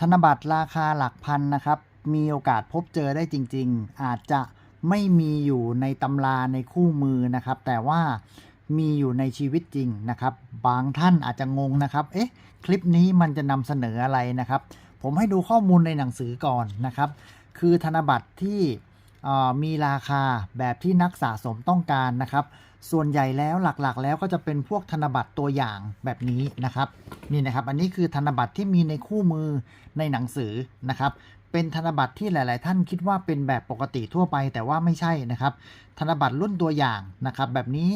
ธนบัตรราคาหลักพันนะครับ มีโอกาสพบเจอได้จริง ๆ อาจจะไม่มีอยู่ในตำราในคู่มือนะครับ แต่ว่ามีอยู่ในชีวิตจริงนะครับ บางท่านอาจจะงงนะครับ เอ๊ะ คลิปนี้มันจะนำเสนออะไรนะครับ ผมให้ดูข้อมูลในหนังสือก่อนนะครับ คือธนบัตรที่ มีราคาแบบที่นักสะสมต้องการนะครับ ส่วนใหญ่แล้วหลักๆ แล้วก็จะเป็นพวกธนบัตรตัวอย่างแบบนี้นะครับนี่นะครับ อันนี้คือธนบัตรที่มีในคู่มือในหนังสือนะครับ เป็นธนบัตรที่หลาย ๆ ท่านคิดว่าเป็นแบบปกติทั่วไปแต่ว่าไม่ใช่นะครับ ธนบัตรรุ่นตัวอย่างนะครับ แบบนี้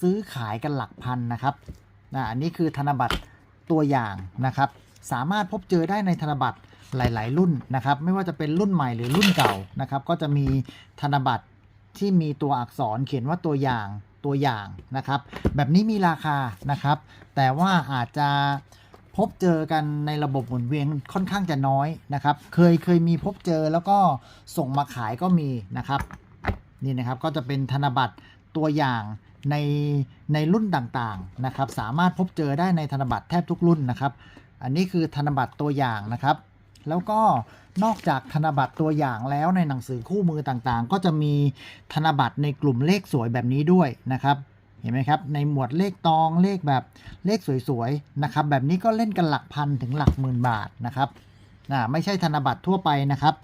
ซื้อขายกันหลักพันนะครับอันนี้คือธนบัตรตัวอย่างนะครับ สามารถพบเจอได้ในธนบัตร หลาย ๆ รุ่นนะครับ ไม่ว่าจะเป็นรุ่นใหม่หรือรุ่นเก่านะครับ ก็จะมีธนบัตรที่มีตัวอักษรเขียนว่าตัวอย่างตัวอย่างนะครับ แบบนี้มีราคานะครับ แต่ว่าอาจจะพบเจอกันในระบบหมุนเวียนค่อนข้างจะน้อยนะครับ เคยเคยมีพบเจอแล้วก็ส่งมาขายก็มีนะครับนี่นะครับก็จะเป็นธนบัตรตัวอย่างในในรุ่นต่างๆนะครับ สามารถพบเจอได้ในธนบัตรแทบทุกรุ่นนะครับ อันนี้คือธนบัตรตัวอย่างนะครับ แล้วก็นอกจากธนบัตรตัวอย่างแล้วในหนังสือคู่มือต่างๆ ก็จะมีธนบัตรในกลุ่มเลขสวยแบบนี้ด้วยนะครับเห็นไหมครับในหมวดเลขตองเลขแบบเลขสวยๆนะครับแบบนี้ก็เล่นกันหลักพันถึงหลักหมื่นบาทนะครับอ่าไม่ใช่ธนบัตรทั่วไปนะครับ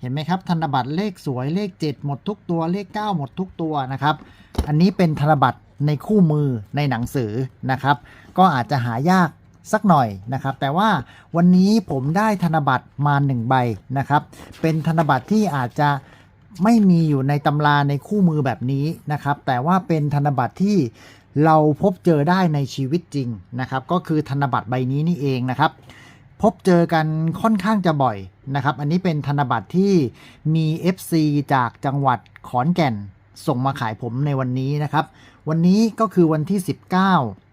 เห็นไหมครับธนบัตรเลขสวยเลข 7 หมดทุกตัวเลข 9 หมดทุกตัวนะครับ อันนี้เป็นธนบัตรในคู่มือในหนังสือนะครับ ก็อาจจะหายาก สักหน่อยนะครับ แต่ว่าวันนี้ผมได้ธนบัตรมา1ใบนะครับ เป็นธนบัตรที่อาจจะไม่มีอยู่ในตำราในคู่มือแบบนี้นะครับ แต่ว่าเป็นธนบัตรที่เราพบเจอได้ในชีวิตจริงนะครับ ก็คือธนบัตรใบนี้นี่เองนะครับ พบเจอกันค่อนข้างจะบ่อยนะครับ อันนี้เป็นธนบัตรที่มี FC จากจังหวัดขอนแก่นส่งมาขายผมในวันนี้นะครับ วันนี้ก็คือวันที่ 19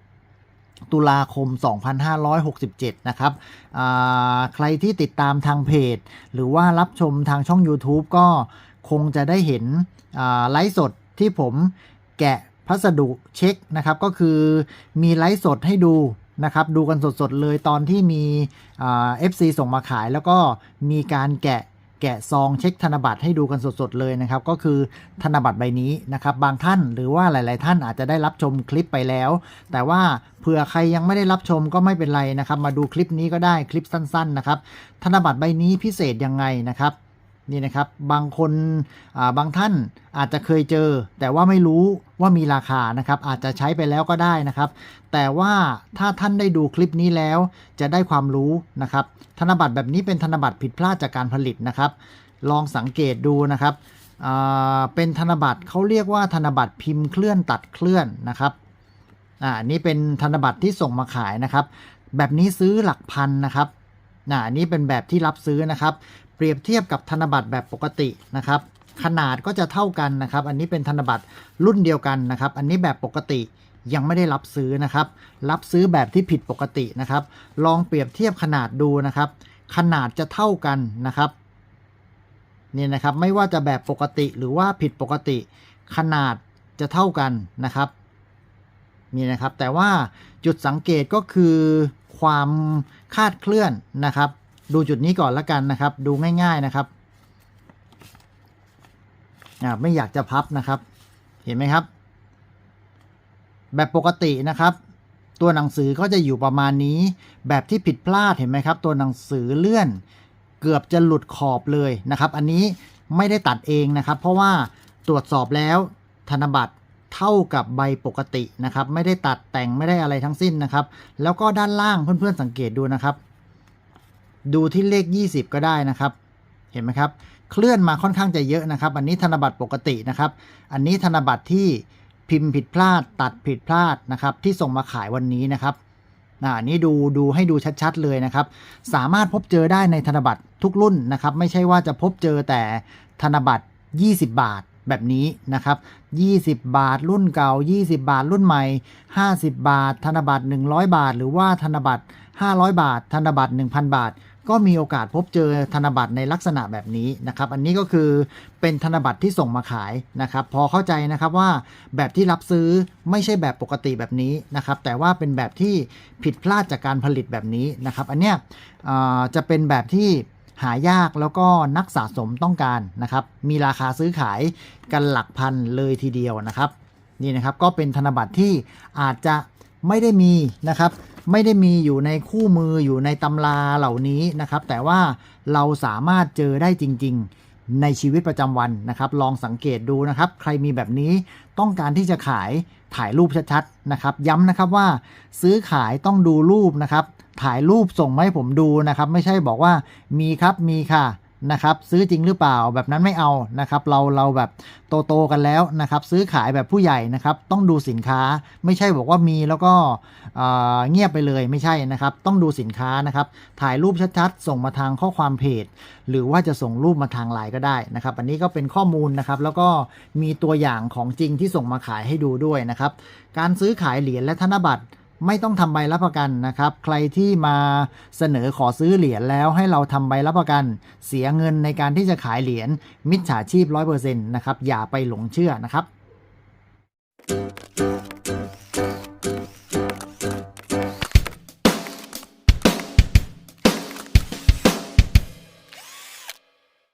ตุลาคม 2567 นะครับใครที่ติดตามทางเพจ หรือว่ารับชมทางช่อง YouTube ก็คงจะได้เห็นไลฟ์สดที่ผมแกะพัสดุเช็คนะครับ ก็คือมีไลฟ์สดให้ดูนะครับ ดูกันสดๆเลยตอนที่มีเอ่า FC ส่งมาขาย แล้วก็มีการแกะ แกะซองเช็คธนบัตรให้ดูกันสดๆเลยนะครับ ก็คือธนบัตรใบนี้นะครับ บางท่านหรือว่าหลาย ๆ ท่านอาจจะได้รับชมคลิปไปแล้ว แต่ว่าเผื่อใครยังไม่ได้รับชมก็ไม่เป็นไรนะครับ มาดูคลิปนี้ก็ได้คลิปสั้น ๆ นะครับ ธนบัตรใบนี้พิเศษยังไงนะครับ นี่นะครับบางคนบางท่านอาจจะเคยเจอ แต่ว่าไม่รู้ว่ามีราคานะครับ อาจจะใช้ไปแล้วก็ได้นะครับ แต่ว่าถ้าท่านได้ดูคลิปนี้แล้วจะได้ความรู้นะครับ ธนบัตรแบบนี้เป็นธนบัตรผิดพลาดจากการผลิตนะครับ ลองสังเกตดูนะครับเป็นธนบัตรเขาเรียกว่าธนบัตรพิมพ์เคลื่อนตัดเคลื่อนนะครับอ่านนี้เป็นธนบัตรที่ส่งมาขายนะครับ แบบนี้ซื้อหลักพันนะครับอ่านนี้เป็นแบบที่รับซื้อนะครับเปรียบเทียบกับธนบัตรแบบปกตินะครับ ขนาดก็จะเท่ากันนะครับ อันนี้เป็นธนบัตรรุ่นเดียวกันนะครับ อันนี้แบบปกติยังไม่ได้รับซื้อนะครับ รับซื้อแบบที่ผิดปกตินะครับ ลองเปรียบเทียบขนาดดูนะครับ ขนาดจะเท่ากันนะครับนี่นะครับไม่ว่าจะแบบปกติหรือว่าผิดปกติ ขนาดจะเท่ากันนะครับนี่นะครับ แต่ว่าจุดสังเกตก็คือความคาดเคลื่อนนะครับ ดูจุดนี้ก่อนละกันนะครับ ดูง่าย ๆนะครับไม่อยากจะพับนะครับ เห็นไหมครับ แบบปกตินะครับ ตัวหนังสือก็จะอยู่ประมาณนี้ แบบที่ผิดพลาดเห็นไหมครับ ตัวหนังสือเลื่อน เกือบจะหลุดขอบเลยนะครับ อันนี้ไม่ได้ตัดเองนะครับ เพราะว่าตรวจสอบแล้วธนบัตรเท่ากับใบปกตินะครับ ไม่ได้ตัดแต่งไม่ได้อะไรทั้งสิ้นนะครับ แล้วก็ด้านล่างเพื่อนๆสังเกตดูนะครับ ดูที่เลข 20 ก็ได้นะครับ เห็นไหมครับ เคลื่อนมาค่อนข้างจะเยอะนะครับ อันนี้ธนบัตรปกตินะครับ อันนี้ธนบัตรที่พิมพ์ผิดพลาด ตัดผิดพลาดนะครับ ที่ส่งมาขายวันนี้นะครับอันนี้ดูดูให้ดูชัดๆเลยนะครับ สามารถพบเจอได้ในธนบัตรทุกรุ่นนะครับ ไม่ใช่ว่าจะพบเจอแต่ธนบัตร 20 บาทแบบนี้นะครับ 20 บาทรุ่นเก่า 20 บาทรุ่นใหม่ 50 บาท ธนบัตร 100 บาท หรือว่าธนบัตร 500 บาท ธนบัตร 1,000 บาท ก็มีโอกาสพบเจอธนบัตรในลักษณะแบบนี้นะครับ อันนี้ก็คือเป็นธนบัตรที่ส่งมาขายนะครับ พอเข้าใจนะครับว่าแบบที่รับซื้อไม่ใช่แบบปกติแบบนี้นะครับ แต่ว่าเป็นแบบที่ผิดพลาดจากการผลิตแบบนี้นะครับ อันเนี้ยจะเป็นแบบที่หายากแล้วก็นักสะสมต้องการนะครับ มีราคาซื้อขายกันหลักพันเลยทีเดียวนะครับ นี่นะครับก็เป็นธนบัตรที่อาจจะ ไม่ได้มีนะครับ ไม่ได้มีอยู่ในคู่มืออยู่ในตำราเหล่านี้นะครับ แต่ว่าเราสามารถเจอได้จริง ๆ ในชีวิตประจำวันนะครับ ลองสังเกตดูนะครับ ใครมีแบบนี้ต้องการที่จะขายถ่ายรูปชัดๆนะครับ ย้ำนะครับว่าซื้อขายต้องดูรูปนะครับ ถ่ายรูปส่งมาให้ผมดูนะครับ ไม่ใช่บอกว่ามีครับมีค่ะ นะครับซื้อจริงหรือเปล่าแบบนั้นไม่เอานะครับ เราเราแบบโตๆกันแล้วนะครับ ซื้อขายแบบผู้ใหญ่นะครับต้องดูสินค้าไม่ใช่บอกว่ามีแล้วก็เอ่อเงียบไปเลยไม่ใช่นะครับ ต้องดูสินค้านะครับ ถ่ายรูปชัดๆ ส่งมาทางข้อความเพจ หรือว่าจะส่งรูปมาทางไลน์ก็ได้นะครับ อันนี้ก็เป็นข้อมูลนะครับ แล้วก็มีตัวอย่างของจริงที่ส่งมาขายให้ดูด้วยนะครับ การซื้อขายเหรียญและธนบัตร ไม่ต้องทำใบรับประกันนะครับ ใครที่มาเสนอขอซื้อเหรียญแล้วให้เราทำใบรับประกัน เสียเงินในการที่จะขายเหรียญมิจฉาชีพร้อเซนะครับ อย่าไปหลงเชื่อนะครับ